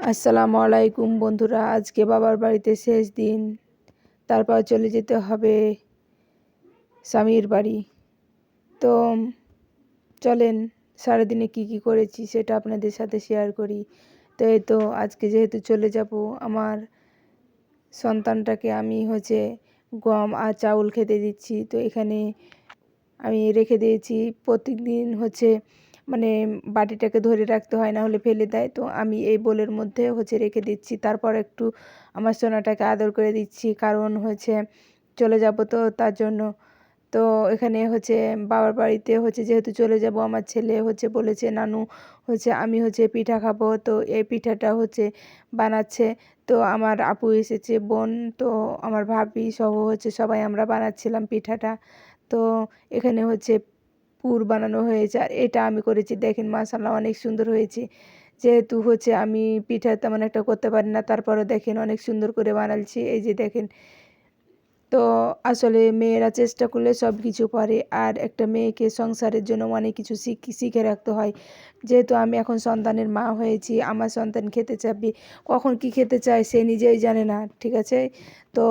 আসসালামু আলাইকুম বন্ধুরা, আজকে বাবার বাড়িতে শেষ দিন। তারপর চলে যেতে হবে স্বামীর বাড়ি। তো, চলেন, সারাদিনে কি কি করেছি সেটা আপনাদের সাথে শেয়ার করি। তো এই তো, আজকে যেহেতু চলে যাব, আমার সন্তানটাকে আমি হচ্ছে গম আর চাউল খেতে দিচ্ছি। তো এখানে আমি রেখে দিয়েছি প্রত্যেক দিন হচ্ছে মানে বাটিটাকে ধরে রাখতে হয় না হলে ফেলে দেয়। তো আমি এই বোলের মধ্যে হচ্ছে রেখে দিচ্ছি। তারপর একটু আমার সোনাটাকে আদর করে দিচ্ছি। কারণ হচ্ছে চলে যাব তো তার জন্য। তো এখানে হচ্ছে বাবার বাড়িতে হচ্ছে যেহেতু চলে যাব, আমার ছেলে হচ্ছে বলেছে, নানু, হচ্ছে আমি হচ্ছে পিঠা খাব। তো এই পিঠাটা হচ্ছে বানাচ্ছে। তো আমার আপু এসেছে, বোন, তো আমার ভাবি সহ হচ্ছে সবাই আমরা বানাচ্ছিলাম পিঠাটা। তো এখানে হচ্ছে পুর বানানো হয়েছে। আর এটা আমি করেছি, দেখেন মাসাল্লাহ অনেক সুন্দর হয়েছে। যেহেতু হচ্ছে আমি পিঠা তেমন একটা করতে পারি না তারপরে দেখেন অনেক সুন্দর করে বানাচ্ছি এই যে দেখেন, তো আসলে মেয়েরা চেষ্টা করলে সব কিছু পারে। আর একটা মেয়েকে সংসারের জন্য অনেক কিছু শিখে রাখতে হয়। যেহেতু আমি এখন সন্তানের মা হয়েছি, আমার সন্তান খেতে চাবি, কখন কি খেতে চায় সে নিজেই জানে না, ঠিক আছে? তো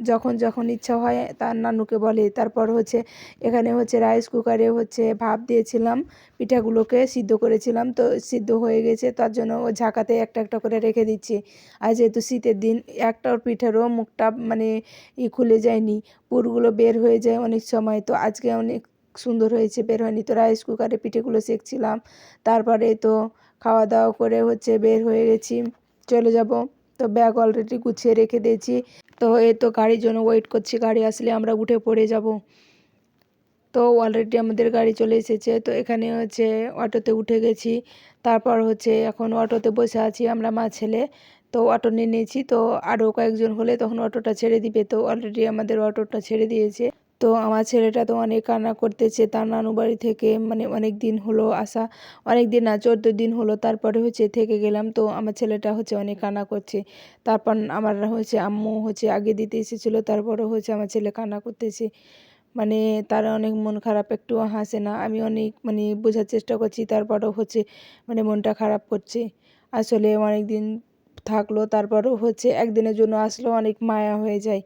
যখন যখন ইচ্ছা হয় তার নানুকে বলে। তারপর হচ্ছে, এখানে হচ্ছে রাইস কুকারে হচ্ছে ভাপ দিয়েছিলাম, পিঠাগুলোকে সিদ্ধ করেছিলাম। তো সিদ্ধ হয়ে গেছে, তার জন্য ও ঝাঁকাতে একটা একটা করে রেখে দিচ্ছি। আর যেহেতু শীতের দিন একটাও পিঠারও মুখটা মানে ই খুলে যায়নি, পুরগুলো বের হয়ে যায় অনেক সময়। তো আজকে অনেক সুন্দর হয়েছে, বের হয়নি। তো রাইস কুকারে পিঠেগুলো সেঁকছিলাম। তারপরে তো খাওয়া দাওয়া করে হচ্ছে বের হয়ে গেছি। চলে যাব। তো ব্যাগ অলরেডি গুছিয়ে রেখে দিয়েছি। তো এই তো গাড়ির জন্য ওয়েট করছি, গাড়ি আসলে আমরা উঠে পড়ে যাব। তো অলরেডি আমাদের গাড়ি চলে এসেছে, তো এখানে হচ্ছে অটোতে উঠে গেছি। তারপর হচ্ছে এখন অটোতে বসে আছি আমরা মা ছেলে, তো অটো নিয়ে নিয়েছি। তো আরও কয়েকজন হলে তখন অটোটা ছেড়ে দিবে, তো অলরেডি আমাদের অটোটা ছেড়ে দিয়েছে। তো আমার ছেলেটা তো অনেক কান্না করতেছে, তার নানু বাড়ি থেকে মানে অনেক দিন হলো আসা, অনেক দিন না, চোদ্দ দিন হলো, তারপরে হচ্ছে থেকে গেলাম, তো আমার ছেলেটা হচ্ছে অনেক কান্না করছে। তারপর আমার হচ্ছে আম্মু হচ্ছে আগে দিতে এসেছিল তারপরে হচ্ছে আমার ছেলে কান্না করতেছে। মানে তার অনেক মন খারাপ, একটু হাসে না, আমি অনেক মানে বোঝার চেষ্টা করছি, তারপরেও হচ্ছে মানে মনটা খারাপ করছে। আসলে অনেক দিন থাকল, তারপরও হচ্ছে একদিনের জন্য আসলেও অনেক মায়া হয়ে যায়।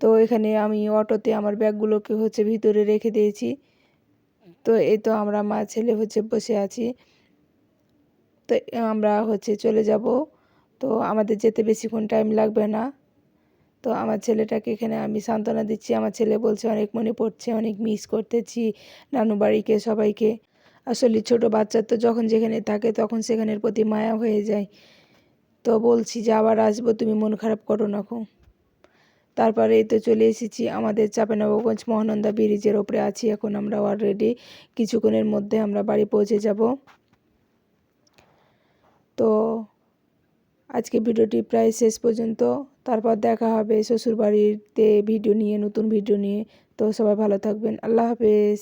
তো এখানে আমি অটোতে আমার ব্যাগগুলোকে হচ্ছে ভিতরে রেখে দিয়েছি। তো এই তো আমরা মা ছেলে হচ্ছে বসে আছি। তো আমরা হচ্ছে চলে যাব। তো আমাদের যেতে বেশিক্ষণ টাইম লাগবে না। তো আমার ছেলেটাকে এখানে আমি সান্ত্বনা দিচ্ছি। আমার ছেলে বলছে, অনেক মনে পড়ছে, অনেক মিস করতেছি নানু বাড়িকে, সবাইকে। আসলে ছোট বাচ্চার তো যখন যেখানে থাকে তখন সেখানের প্রতি মায়া হয়ে যায়। তো বলছি যে আবার আসব, তুমি মন খারাপ করো না তারপরে তো চলে এসেছি আমাদের চাপানবাবগঞ্জ মহানন্দা ব্রিজের ওপরে আছি। এখন আমরা অলরেডি কিছুক্ষণের মধ্যে আমরা বাড়ি পৌঁছে যাব। তো আজকে ভিডিওটি প্রায় শেষ পর্যন্ত। তারপর দেখা হবে শ্বশুরবাড়িতে ভিডিও নিয়ে, নতুন ভিডিও নিয়ে। তো সবাই ভালো থাকবেন। আল্লাহ হাফেজ।